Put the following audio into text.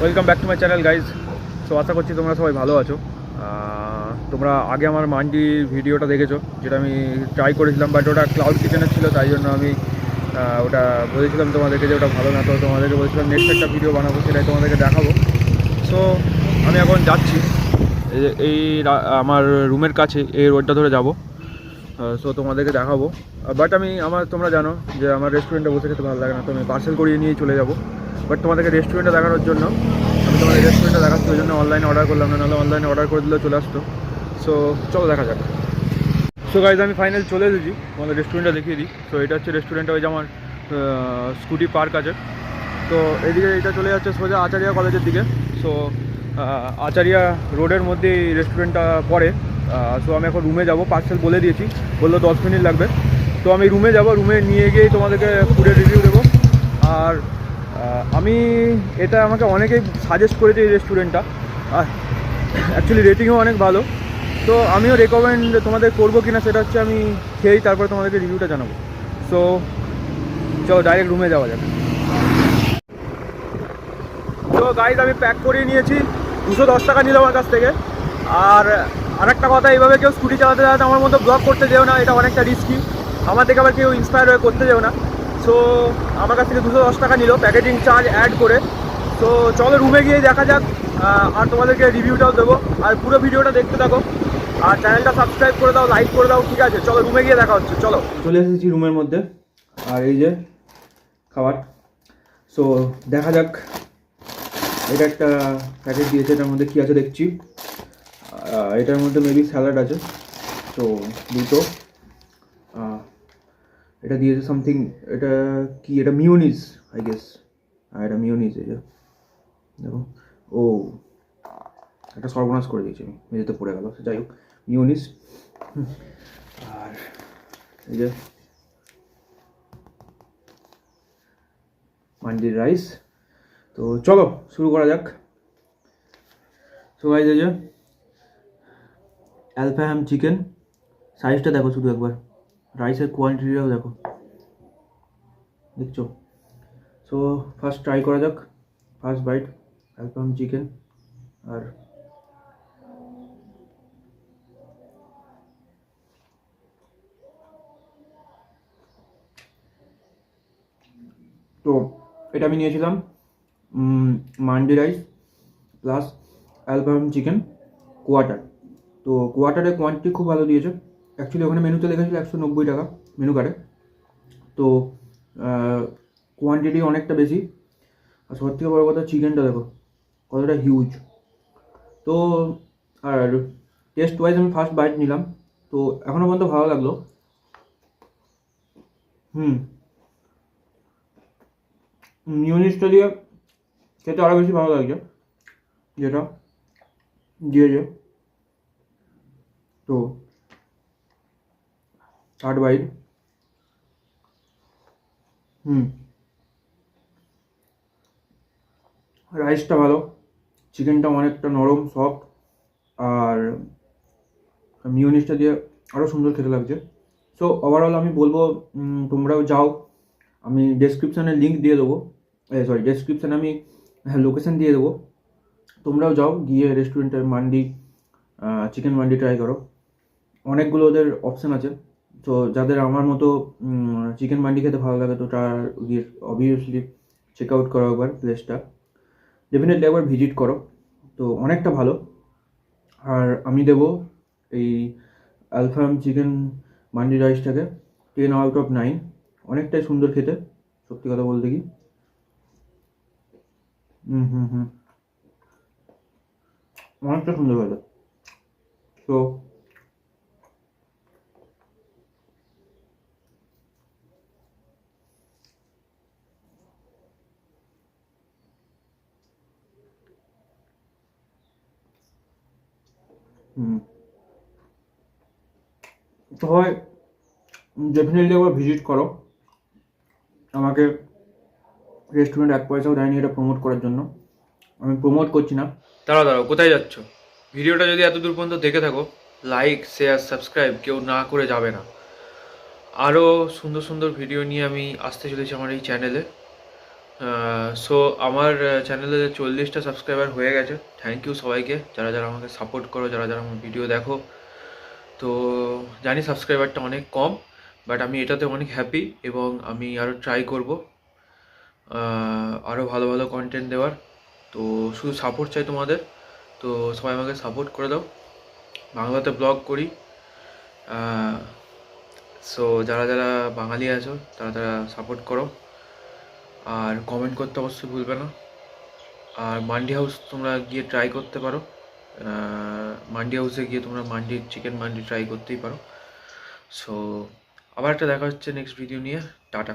Welcome back to my channel guys so আশা করছি তোমরা সবাই ভালো আছো। তোমরা আগে আমার মান্ডির ভিডিওটা দেখেছ, যেটা আমি ট্রাই করেছিলাম বাট ওটা ক্লাউড কিচেনের ছিল, তাই জন্য আমি ওটা বলেছিলাম তোমাদেরকে যে ওটা ভালো না, তো তোমাদেরকে বলেছিলাম নেক্সট একটা ভিডিও বানাবো, সেটাই তোমাদেরকে দেখাবো। সো আমি এখন যাচ্ছি, এই এই আমার রুমের কাছে, এই রোডটা ধরে যাব। সো তোমাদেরকে দেখাবো। বাট আমি, আমার, তোমরা জানো যে আমার রেস্টুরেন্টে বসে খেতে ভালো লাগে না, তো আমি পার্সেল করিয়ে নিয়ে চলে যাব। বাট তোমাদেরকে রেস্টুরেন্টে দেখানোর জন্য, আমি তোমাদের রেস্টুরেন্টে দেখাচ্ছি, ওই জন্য অনলাইনে অর্ডার করলাম, না নাহলে অনলাইনে অর্ডার করে দিলেও চলে আসতো। সো চলো দেখা যাক। সো গাইজ আমি ফাইনাল চলে এসেছি। তোমাদের রেস্টুরেন্টটা দেখিয়ে দিই। তো এটা হচ্ছে রেস্টুরেন্টটা ওই যে আমার স্কুটি পার্ক আছে। তো এদিকে এটা চলে যাচ্ছে সোজা আচারিয়া কলেজের দিকে। সো আচারিয়া রোডের মধ্যে এই রেস্টুরেন্টটা পড়ে। সো আমি এখন রুমে যাব। পার্সেল বলে দিয়েছি। বলল দশ মিনিট লাগবে। তো আমি রুমে যাব। রুমে নিয়ে গিয়েই তোমাদেরকে ফুডের রিভিউ দেবো। আর আমি এটা আমাকে অনেকেই সাজেস্ট করেছে এই রেস্টুরেন্টটা আর অ্যাকচুয়ালি রেটিংও অনেক ভালো। তো আমিও রেকমেন্ড তোমাদের করব কিনা সেটা হচ্ছে আমি খেয়েই তারপরে তোমাদেরকে রিভিউটা জানাব। সো চলো ডাইরেক্ট রুমে যাওয়া যাবে তো গাইজ আমি প্যাক করিয়ে নিয়েছি। দুশো দশ টাকা নিল আমার কাছ থেকে। আর আরেকটা কথা, এইভাবে কেউ স্কুটি চালাতে চালাতে আমার মতো ব্লগ করতে যেও না, এটা অনেকটা রিস্কি আমার থেকে আবার কেউ ইন্সপায়ার হয়ে করতে যেও না। সো আমার কাছ থেকে দুশো দশ টাকা নিল প্যাকেজিং চার্জ অ্যাড করে। তো চলো রুমে গিয়ে দেখা যাক আর তোমাদেরকে রিভিউটাও দেবো। আর পুরো ভিডিওটা দেখতে থাকো। আর চ্যানেলটা সাবস্ক্রাইব করে দাও লাইক করে দাও, ঠিক আছে? চলো রুমে গিয়ে দেখা হচ্ছে, চলো। চলে এসেছি রুমের মধ্যে। আর এই যে, খাবার। সো দেখা যাক। এটা একটা প্যাকেট দিয়েছে, এটার মধ্যে কী আছে দেখছি। এটার মধ্যে মেবি স্যালাড আছে। তো দুটো। এটা দিয়েছে সামথিং এটা কি, এটা মিউনিস আই গেস আর এটা মিউনিস এই যে। দেখো। ও, একটা সর্বনাশ করে দিয়েছি আমি। মেঝেতে পড়ে গেল যাই হোক মিউনিস আর এই যে মান্ডির রাইস তো চলো, শুরু করা যাক। সো গাইজ যে অ্যালফাহাম চিকেন সাইজটা দেখো শুধু একবার। রাইসের কোয়ান্টিটিটাও দেখো। দেখছ? সো ফার্স্ট ট্রাই করা যাক। ফার্স্ট বাইট অ্যালফাহাম চিকেন আর তো, এটা আমি নিয়েছিলাম mandi rice plus alfaham chicken quarter তো কোয়াটারের কোয়ান্টিটি খুব ভালো দিয়েছে। অ্যাকচুয়ালি ওখানে মেনুতে লেখা একশো নব্বই টাকা মেনু কার্ডে তো কোয়ান্টিটি অনেকটা বেশি। আর সব থেকে বড়ো কথা চিকেনটা দেখো, কতটা হিউজ তো, আর টেস্ট ওয়াইজ আমি ফার্স্ট বাইট নিলাম। তো এখনও পর্যন্ত ভালো লাগল। হুম। মিউনিসটা দিয়ে খেতে আরও বেশি ভালো লাগছে, যেটা দিয়েছে তো থার্ড বাইট হুম রাইসটা ভালো। চিকেনটা অনেকটা নরম সফট আর মিউনিসটা দিয়ে আরও সুন্দর খেতে লাগছে। সো ওভারঅল আমি বলব তোমরাও যাও। আমি ডেসক্রিপশানে লিঙ্ক দিয়ে দেবো। সরি ডেসক্রিপশানে আমি লোকেশন দিয়ে দেবো। তোমরাও যাও, গিয়ে রেস্টুরেন্টের মান্ডি চিকেন মান্ডি ট্রাই করো। অনেকগুলো ওদের অপশান আছে। তো যাদের আমার মতো চিকেন মান্ডি খেতে ভালো লাগে, তো তার অবভিয়াসলি চেক আউট করো একবার প্লেসটা ডেফিনেটলি একবার ভিজিট করো। তো অনেকটা ভালো। আর আমি দেবো এই অ্যালফাম চিকেন মান্ডি রাইসটাকে টেন আউট অফ নাইন অনেকটাই সুন্দর খেতে, সত্যি কথা বলতে কি। হুম হুম হুম। অনেকটা সুন্দর খেতে তো সবাই ডেফিনেটলি একবার ভিজিট করো। আমাকে রেস্টুরেন্ট এক পয়সাও দেয়নি এটা প্রমোট করার জন্য। আমি প্রমোট করছি না। দাঁড়াও দাঁড়াও, কোথায় যাচ্ছ? ভিডিওটা যদি এত দূর পর্যন্ত দেখে থাকো লাইক শেয়ার সাবস্ক্রাইব কেউ না করে যাবে না। আরও সুন্দর সুন্দর ভিডিও নিয়ে আমি আসতে চলেছি আমার এই চ্যানেলে সো আমার চ্যানেলে চল্লিশটা সাবস্ক্রাইবার হয়ে গেছে থ্যাংক ইউ সবাইকে, যারা যারা আমাকে সাপোর্ট করো, যারা যারা আমার ভিডিও দেখো। তো জানি সাবস্ক্রাইবারটা অনেক কম বাট আমি এটাতে অনেক হ্যাপি এবং আমি আরও ট্রাই করব আরও ভালো ভালো কন্টেন্ট দেওয়ার। তো শুধু সাপোর্ট চাই তোমাদের, তো সবাই আমাকে সাপোর্ট করে দাও। বাংলাতে ব্লগ করি সো যারা যারা বাঙালি আছো, তারা তারা সাপোর্ট করো। আর কমেন্ট করতে অবশ্যই ভুলবে না। আর মান্ডি হাউস তোমরা গিয়ে ট্রাই করতে পারো। মান্ডি হাউসে গিয়ে তোমরা মান্ডি চিকেন মান্ডি ট্রাই করতেই পারো। সো আবার একটা দেখা হচ্ছে নেক্সট ভিডিও নিয়ে। টাটা